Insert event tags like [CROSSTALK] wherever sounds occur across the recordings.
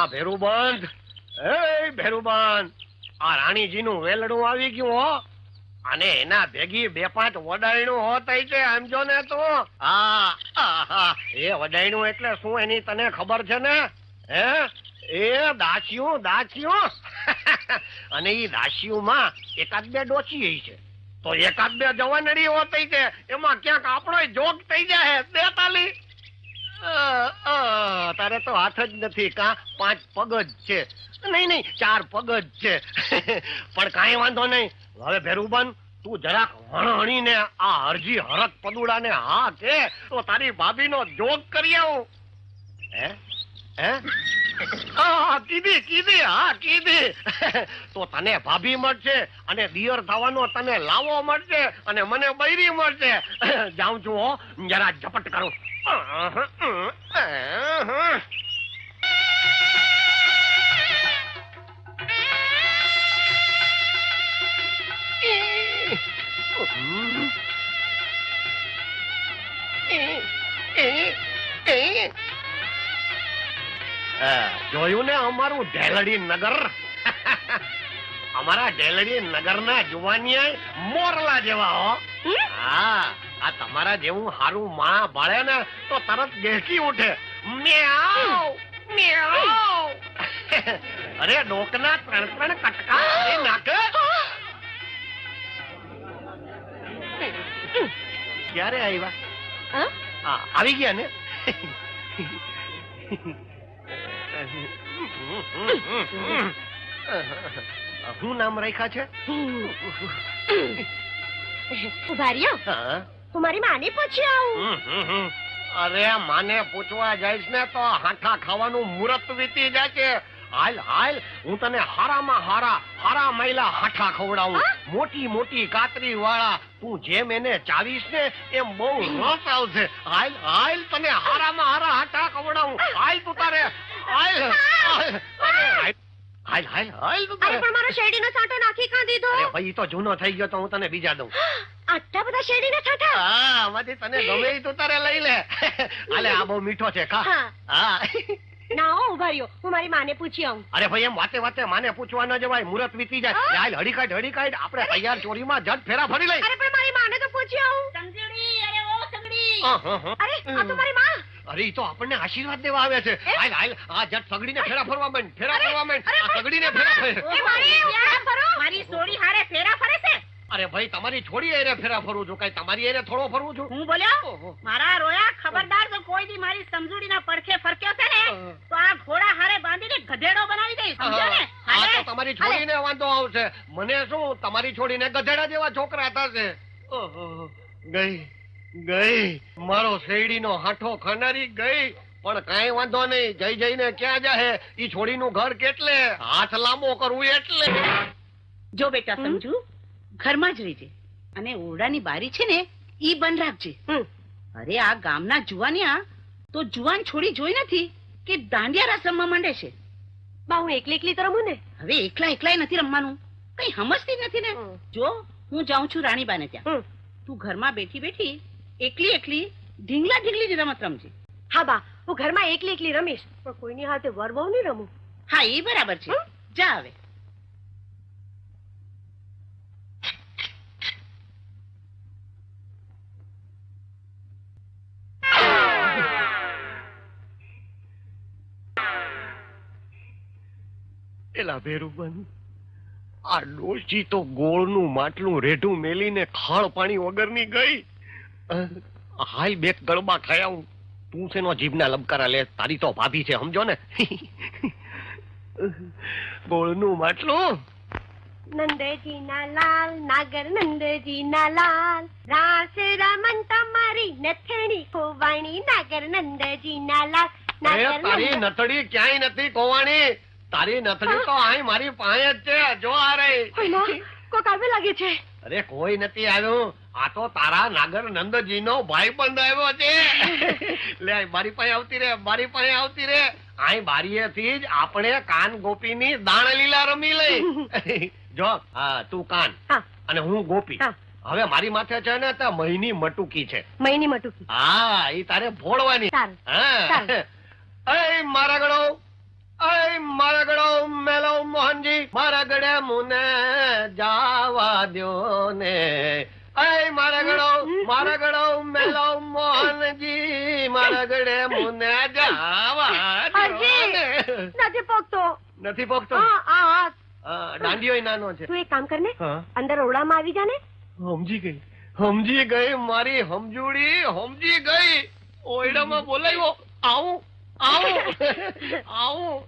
આ ભેરુબંધ. એ ભેરુબંધ આ રાણીજીનું વેલડું આવી ગયું હો. અને એના ભેગી બે પાંચ વડાયણું હોત છે સમજો ને તું. હા એ વડાયણું એટલે શું એની તને ખબર છે ને? હે? એ દાસિયું દાસિયું [LAUGHS] અને ઈ દાસિયુંમાં એકાદ બે ડોસી છે. તો એકાદ બે જવાનડી હોત છે એમાં ક્યાંક આપણો જોગ થઈ જાય બે તાલી અ, અ, તારે તો હાથ જ નથી કા? પાંચ પગ જ છે. નહીં નહીં, ચાર પગ જ છે. [LAUGHS] પણ કાંઈ વાંધો નહીં. હવે ભેરુબન તું જરાક હણહણીને આ હરજી હરક પદુડાને હા કે, તો તારી ભાભીનો જોગ કરી આવું. હે હે, કીધી કીધી, હા, કીધી. [LAUGHS] તો તને ભાભી મળશે અને દિયર થવાનો તને લાવો મળશે અને મને બૈરી મળશે. [LAUGHS] જાઉં છું હો, જરા ઝપટ કરું. જોયું ને અમારું ઢેલડી નગર? અમારા ઢેલડી નગરના જુવાનિયા મોરલા જેવા હો. હા. આ તમારા જેવું હારું માણા બાળે ને તો તરત દેખી ઉઠે. મ્યાઉ મ્યાઉ. અરે ડોકના ત્રણ ત્રણ કટકા નાખે. ક્યારે આવ્યા હા? હા આવી ગયા ને? શું નામ રાખ્યા છે? ઊભા રહ્યો હા મારી માને પૂછી આવું. અરે માને પૂછવા જઈશ ને તો હાંઠા ખાવાનું મુહૂર્ત વીતી જાય છે હાલ હાલ હું તને હારામાં હારા હારા મહિલા હાઠા ખવડાવું. મોટી મોટી કાતરી વાળા તું જેમ એને ચાવીશ ને એમ બહુ રસ આવશે. હાલ હાલ તને હારામાં હારા હાઠા ખવડાવું. હાલ તું તારે હાલ હાલ હાલ હાલ હાલ તું તારે. પણ મારો શેરડીનો સાંટો નાખી કાં દીધો? અરે ભાઈ તો જૂનો થઈ ગયો તો હું તને બીજા દઉં. આટલા બધા શેરડીના છાંટા હા આમાંથી તને ગમે ઈ તો તારે લઈ લે. આલે આ બહુ મીઠો છે ખા. હા. હા. ના હો ઊભા રહ્યો. હું મારી માને પૂછી આવું. અરે ભાઈ એમ વાતે વાતે માને પૂછવા ન જવાય મુહૂર્ત વીતી જાય. હા? હાલ હડી કાઢ હડી કાઢ આપણે તૈયાર ચોરીમાં જટ ફેરા ફરી લઈ. અરે પણ મારી માને તો પૂછી આવું. સંગડી અરે ઓ સંગડી. અરે આ તો મારી માં. અરે ઈ તો આપણને આશીર્વાદ દેવા આવે છે. હાલ હાલ આ જટ સગડીને ફેરા ફરવા માંડ ફેરા અરે, ફરવા માંડ. અરે, આ સગડીને ફેરા ફરે. એ મારી ક્યાં ફરો. મારી સોડી હારે ફેરા ફરે છે? અરે ભાઈ તમારી છોડી એરે ફેરા ફરું છું. કઈ તમારી એરે થોડો ફરું છું? હું બોલ્યો? મારા રોયા ખબરદાર જો કોઈ દી મારી સમજૂડીના પડખે ફરક્યો છે ને તો આ ઘોડા હારે બાંધીને ગધેડો બનાવી દઈશ સમજો ને? હા તો તમારી છોડીને વાંધો આવશે. મને શું તમારી છોડીને ગધેડા જેવા છોકરા થશે ઓહો, ગઈ ગઈ. મારો શેરડીનો હાઠો ખનારી ગઈ. પણ કઈ વાંધો નહીં. જઈ જઈને ક્યાં જાહે? ઈ છોડીનું ઘર કેટલે? હાથ લાંબો કરવું એટલે. જો બેટા? સમજુ ઘરમાં જ રહેજે. અને ઓરડાની બારી છે ને ઈ બંધ રાખજે. અરે આ ગામના જુવાનિયા તો જુવાન છોડી જોઈ નથી કે દાંડિયા રાસ રમવા માંડે છે. બા હું એકલી એકલી તો રમું ને? હવે એકલા એકલા નથી રમવાનું. કઈ સમજતી જ નથી ને. જો હું જાઉં છું રાણીબાને ત્યાં. તું ઘરમાં બેઠી બેઠી એકલી એકલી ઢીંગલા ઢીંગલી જ રમત રમજે. હા બા હું ઘરમાં એકલી એકલી રમીશ પણ કોઈની હાથે વર બહુ નહીં રમું. હા એ બરાબર છે? જા હવે. એલા ભેરુબન આ ડોશી તો ગોળનું માટલું રેઢું મેલીને ખાળ પાણી વગરની ગઈ. હાલ બે ગળબા ખાયા હું તું શેનો જીભના લબકારા લે તારી તો ભાભી છે સમજો ને? ગોળનું માટલું. નંદજી ના લાલ નાગર નંદજી ના લાલ રાસ રમન તમારી નથણી કોવાણી નાગર નંદજી ના લાલ નાગર તારી નથડી ક્યાંય નથી કોવાણી તારી નથડી તો અહીં મારી પાસે જ છે જો આ રહી. કોક આવે લાગે છે. અરે કોઈ નથી આવ્યું. આ તો તારા નાગર નંદજી નો ભાઈ બંધ આવ્યો છે. લે મારી પાસે આવતી રે મારી પાસે આવતી રે. આય બારીએ થી જ આપણે કાન ગોપીની દાણ લીલા રમી લઈ. જો હા તું કાન અને હું ગોપી. હવે મારી માથે છે ને તે મહીની મટુકી છે. મહિની મટુકી. હા એ તારે ભોળવાની. હા. એ મારા ગણો અય મારા ગળો મેલો મોહનજી મારા ગળે મુને જાવા દ્યો ને. અય મારા ગળો મારા ગળો મેલો મોહનજી મારા ગળે મુને જાવા નથી પોકતો નથી પગતો હા આ હાથ. નાનો છે. તું એક કામ કરને અંદર ઓરડામાં આવી જા ને. સમજી ગઈ સમજી ગઈ મારી સમજૂડી સમજી ગઈ. ઓરડામાં બોલાવ્યો આવું આવું. [LAUGHS] આવું.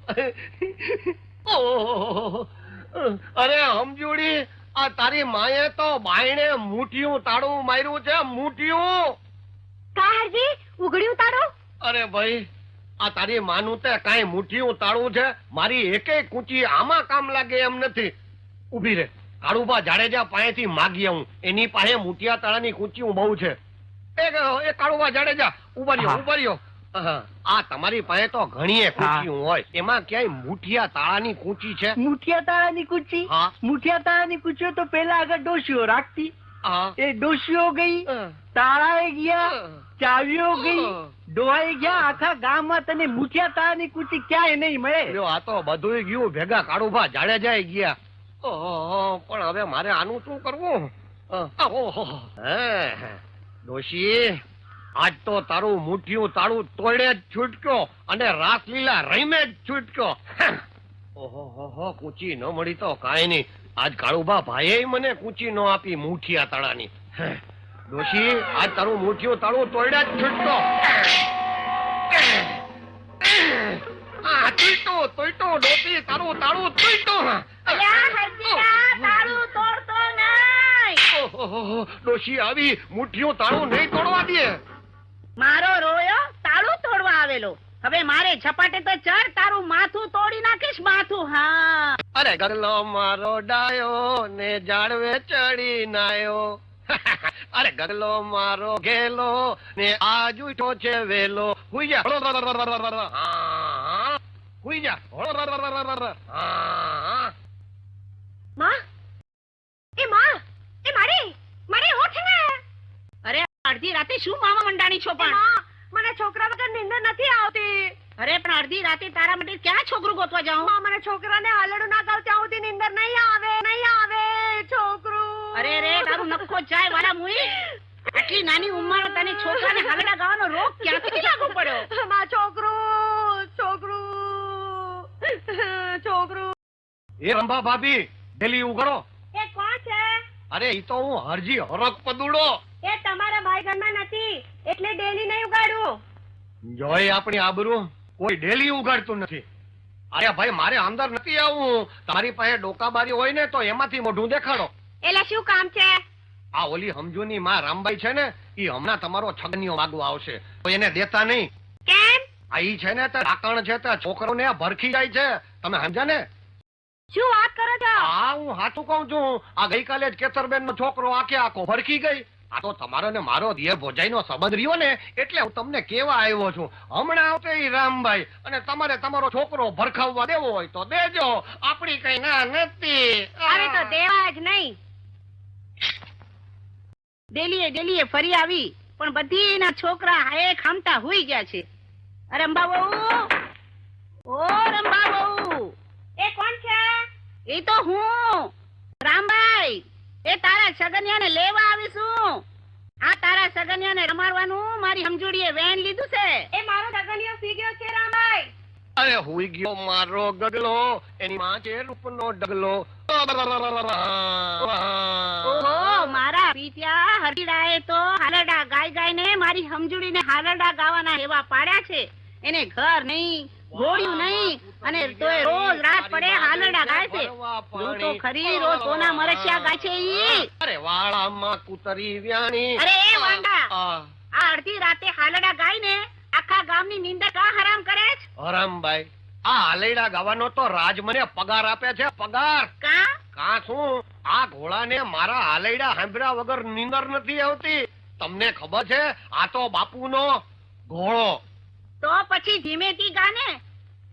ઓહો. અરે સમજુડી આ તારી માએ તો બાયણે મુઠિયું તાળું માર્યું છે મુઠિયું. કા હરજી ઉઘડ્યું તારો અરે ભાઈ આ તારી માનું તે કાંઈ મુઠિયું તાળું છે? મારી એકે કૂંચી આમાં કામ લાગે એમ નથી. ઊભી રે. કાળુબા જાડેજા પાસેથી માગી આવું. એની પાસે મુઠિયા તાળાની કૂંચી બહુ છે. એ કાળુબા જાડેજા ઊભા રહ્યો ઊભા રહ્યો. આ તમારી પાસે તો ઘણી હોય. એમાં ક્યાંય મુઠિયા તાળાની કુચી છે? મુઠિયા તાળાની કુચી? મુઠિયા તાળાની કુચીઓ તો પેલા આગળ ડોશીઓ રાખતી. એ ડોશીઓ ગઈ તાળાએ ગયા ચાવીઓ ગઈ ડોહાઈ ગયા આખા ગામમાં તને મુઠિયા તાળાની કુચી ક્યાંય નહીં મળે. આ તો બધું ગયું. ભેગા કાળુભા જાડેજાએ ગયા. ઓહો પણ હવે મારે આનું શું કરવું? ઓહો હે, ડોશી આજ તો તારું મુઠ્યું તાળું તોડે જ છૂટક્યો અને રાસલીલા રહીમે જ છૂટક્યો. ઓહો હો કૂચી ન મળી તો કાંઈ નહીં. આજ કાળુબા ભાઈએ મને કૂચી ન આપી મુઠિયા તાળાની ડોશી આજ તારું મુઠ્ઠિયું તાળું તોડે જ છૂટકો ડોશી તારું તાળું તૂટ્યું તાળું તોડતો નહીં. ઓહોહો, ડોશી આવી મુઠ્યું તાળું નહીં તોડવા દે. મારો રોયો તાળું તોડવા આવેલો. હવે મારે છપાટે તો ચર તારું માથું તોડી નાખીશ માથું હા. અરે ગરલો મારો ડાયો ને જાળવે ચડી નાયો. [LAUGHS] અરે ગગલો મારો ઘેલો ને આજ ઉઠો છે વેલો. હુઈ જા. હા, હુઈ જા. હા. માં એ માં એ મારી મારી ઉઠ ને અરે અડધી રાતે શું મામા છો પણ? મને છોકરા વગર નીંદર નથી આવતી. અરે પણ અડધી રાતે તારા માટે ક્યાં છોકરું ગોતવા જાઉં? મને છોકરાને હાલડું ના કહું ત્યાં સુધી નીંદર નહીં આવે નહીં આવે છોકરું. અરે રે તારું નખો જાય વાળા મુઈ. આટલી નાની ઉંમરમાં તને છોકરાને હાલડા ગાવાનો રોગ ક્યાંથી લાગુ પડ્યો? મા છોકરું છોકરું છોકરું. એ રંભા ભાભી ડેલી ઉઘડો. એ કોણ છે? અરે ઈ તો હું હરજી હરક પદુડો. એ તમારા ભાઈ ઘરમાં નથી. એટલે ડેલી નહીં ઉગાડવું. જોઈ આપણી આબરૂ. કોઈ ડેલી ઉગાડતું નથી. અરે ભાઈ મારે અંદર નથી આવું તમારી પાસે ડોકાબારી હોય ને તો એમાંથી મોઢું દેખાડો. એટલે શું કામ છે? આ ઓલી સમજુની માં રામભાઈ છે ને ઈ હમણાં તમારો છગનિયો માગવા આવશે. તો એને દેતા નહીં. કેમ? આ ઈ છે ને તે ડાકણ છે તે છોકરોને ભરખી જાય છે. તમે સમજ્યા ને? શું વાત કરો છો? હા હું સાચું કહું છું. આ ગઈકાલે જ કેસરબેન નો છોકરો આખે આખો ભરખી ગઈ. આ તો તમારો ને મારો દિયર ભોજાઈનો સંબંધ રહ્યો ને એટલે હું તમને કેવા આવ્યો છું. હમણાં આવતે રામભાઈ અને તમારે તમારો છોકરો ભરખાવવા દેવો હોય તો દેજો. આપણી કઈ ના નથી. અરે તો દેવા જ નહીં. ડેલીએ ડેલીએ ફરી આવી પણ બધી એના છોકરા હાય ખામતા હુઈ ગયા છે. અરે અંબા બહુ ઓ રંબા બહુ એ કોણ છે? એ તો હું રામભાઈ! એ તારા સગનિયાને લેવા આવીશું. આ તારા સગનિયાને રમાડવાનું મારી સમજૂડીએ વેન લીધું છે. એ મારો સગનિયો સી ગયો છે રામભાઈ અરે હુઈ ગયો મારો ગગલો એની માં છે રૂપનો ડગલો. ઓહો મારા પીત્યા હરડીડાએ તો હાલરડા ગાય ગાયને મારી સમજૂડીને હાલરડા ગાવાના એવા પાડ્યા છે. એને ઘર નહીં ગોળ્યું નહીં અને તોય રોજ રાત પડે હાલરડા ગાય છે. હું તો ખરી રોજ સોના મરસિયા ગાય છે ઈ. અરે વાળામાં કુતરી વ્યાણી. અરે એ વાંડા આ, અડધી રાતે હાલરડા ગાય ને આખા ગામની નિંદા કા હરામ કરે છે? હરામભાઈ આ હાલેડા ગાવાનો તો રાજ મને પગાર આપે છે પગાર. કા? કા શું? આ ઘોડાને મારા હાલેડા સાંભળ્યા વગર નીંદર નથી આવતી. તમને ખબર છે? આ તો બાપુનો ઘોડો. તો પછી ધીમેથી ગાને?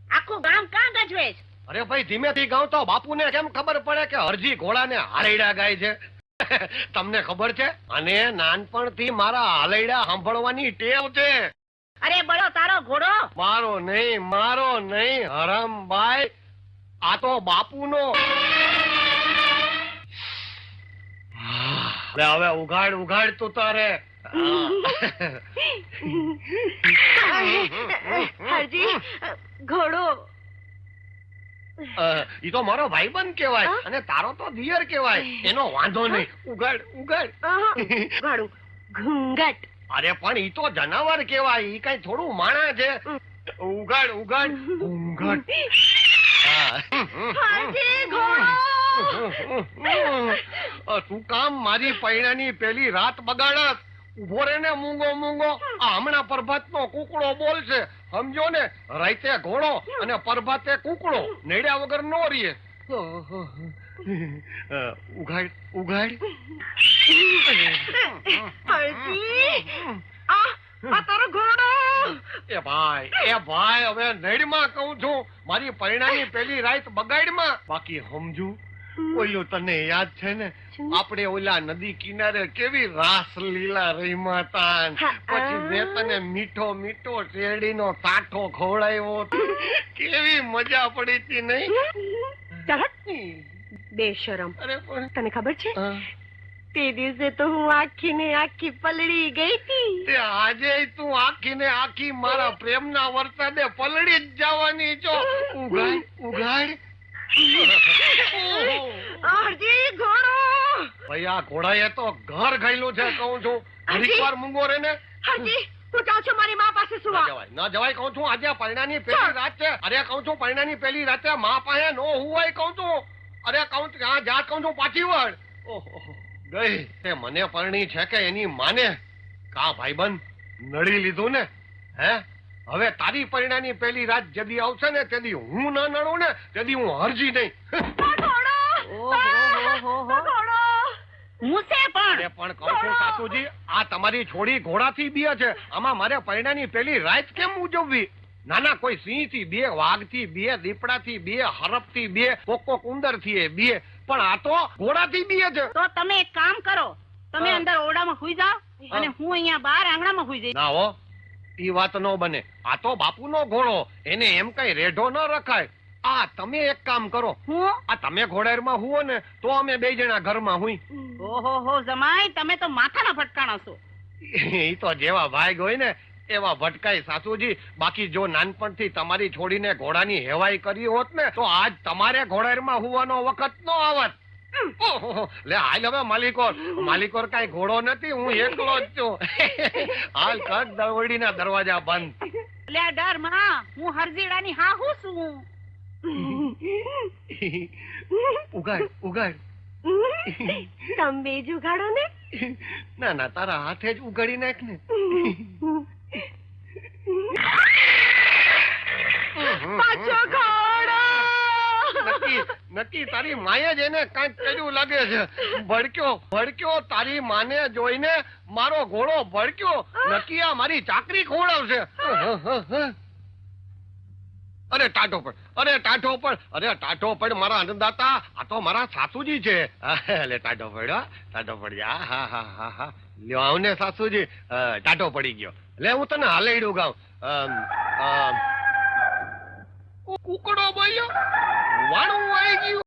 આખું ગામ કાં ગજવે છે અરે ભાઈ ધીમેથી ગાઉં તો બાપુને કેમ ખબર પડે કે હરજી ઘોડાને હારેડા ગાય છે? [LAUGHS] તમને ખબર છે? અને નાનપણથી મારા હાલેડા સાંભળવાની ટેવ છે. અરે બળો તારો ઘોડો? મારો નહીં મારો નહીં હરમભાઈ આ તો બાપુનો. [SIGHS] હવે ઉઘાડ ઉઘાડ તું તારે. [LAUGHS] [LAUGHS] હરજી ઘોડો. ઈ તો મારો ભાઈબંધ કહેવાય? અને તારો તો દિયર કહેવાય. એનો વાંધો નહીં. ઉગાડ ઉગાડ. આહા, ઘૂંઘટ. અરે પણ ઈ તો જનાવર કહેવાય. ઈ કઈ થોડું માણા છે. ઉગાડ ઉગાડ. અ, તું કામ મારી પૈણાની પેલી રાત બગાડસ ઊભો રે ને મૂંગો મૂંગો. આ હમણાં પ્રભાતનો કુકડો બોલશે. સમજો ને રાતે ઘોડો અને પરભાતે કુકડો. નડ્યા વગર નો રીએ. ઉઘાડ ઉઘાડ. આ આ તારો ઘોડો. એ ભાઈ એ ભાઈ હવે નડમાં કહું છું મારી પૈણાની પેલી રાત બગાડમાં. બાકી સમજુ ઓલું તને યાદ છે ને? આપણે ઓલા નદી કિનારે કેવી રાસ લીલા રહીમાં તાન પછી મેં તને મીઠો મીઠો શેરડીનો સાઠો ખવડાવ્યો કેવી મજા પડી હતી નહીં? અરે પણ તને ખબર છે? તે દિવસે તો હું આખી ને આખી પલળી ગઈ હતી. તે આજે તું આખી ને આખી મારા પ્રેમના વરસાદે પલળી જ જવાની છો. ઉઘાડ ઉઘાડ. હરજી ઘોડો! ભાઈ આ ઘોડાએ તો ઘર ગયેલું છે કહું છું. ઘડીક વાર મૂંગો રે ને. હરજી હું જાઉં છું મારી મા પાસે સુવા. જવાય ન જવાય કહું છું આજે પરણાની પહેલી રાત છે. અરે કહું છું પરણાની પહેલી રાતે મા પાસે નો હુવાય કહું છું. અરે કહું છું જા કહું છું પાછી વળ. ઓહો ગઈ. તે મને પરણી છે કે એની માને? કા ભાઈબંધ નડી લીધું ને? હે? હવે તારી પરિણાની પહેલી રાત જદી આવશે ને તેદી હું ના નડું ને તેદી હું હરજી નહીં. ઘોડો ઓહો ઘોડો હું છે પણ. પણ કહું છું સાસુજી આ તમારી છોડી ઘોડાથી બીએ છે. આમાં મારે પરિણાની પેલી રાત કેમ ઉજવવી? નાના કોઈ સિંહથી બે વાઘથી બે દીપડા થી બે હરપથી બે કોક કોક ઉંદરથી બે. પણ આ તો ઘોડાથી બીએ છે. તો તમે એક કામ કરો. તમે. અંદર ઓરડામાં સુઈ જાઓ અને હું અહીંયા બહાર આંગણામાં સુઈ જઈશ. ના હો. ઈ વાત ન બને. આ તો બાપુનો ઘોડો એને એમ કઈ રેઢો ન રખાય. આ તમે એક કામ કરો. હું? આ તમે ઘોડારમાં હુઓ ને તો અમે બે જણા ઘરમાં હુઈ. ઓહો હો જમાઈ તમે તો માથાના ફટકાણા છો. [LAUGHS] એ તો જેવા ભાગ હોય ને એવા ભટકાય સાસુજી. બાકી જો નાનપણથી તમારી છોડીને ઘોડાની હેવાઈ કરી હોત ને તો આજ તમારે ઘોડામાં હુવાનો વખત નો આવત. ઓહોહો, લે હાલ હવે માલિકોર. માલિકોર કઈ ઘોડો નથી હું એકલો જ છું. હાલ કટ દવડી ના દરવાજા બંધ. લે ડરમાં હું હરજીડાની હા હું છું. ઉગાડ ઉગાડ. તમે બે જુગાડો ને. ના ના તારા હાથે જ ઉગાડી નાખ ને. પાછો નક્કી તારી માએ જ એને કર્યું લાગે છે. ભડક્યો ભડક્યો તારી માને જોઈને મારો ઘોડો ભડક્યો. નક્કી આ મારી ચાકરી ખોડાવશે અરે ટાટો પણ અરે ટાટો પણ અરે ટાટો પણ મારા અન્નદાતા. આ તો મારા સાસુજી છે. એટલે ટાટો પડ્યો ટાટો પડ્યા હા હા હા હા. લ્યો, આવને સાસુજી. ટાટો પડી ગયો. એટલે હું તને હાલેડું ગાઉં. કુકડો બોલ્યો વાણું આવી ગયું.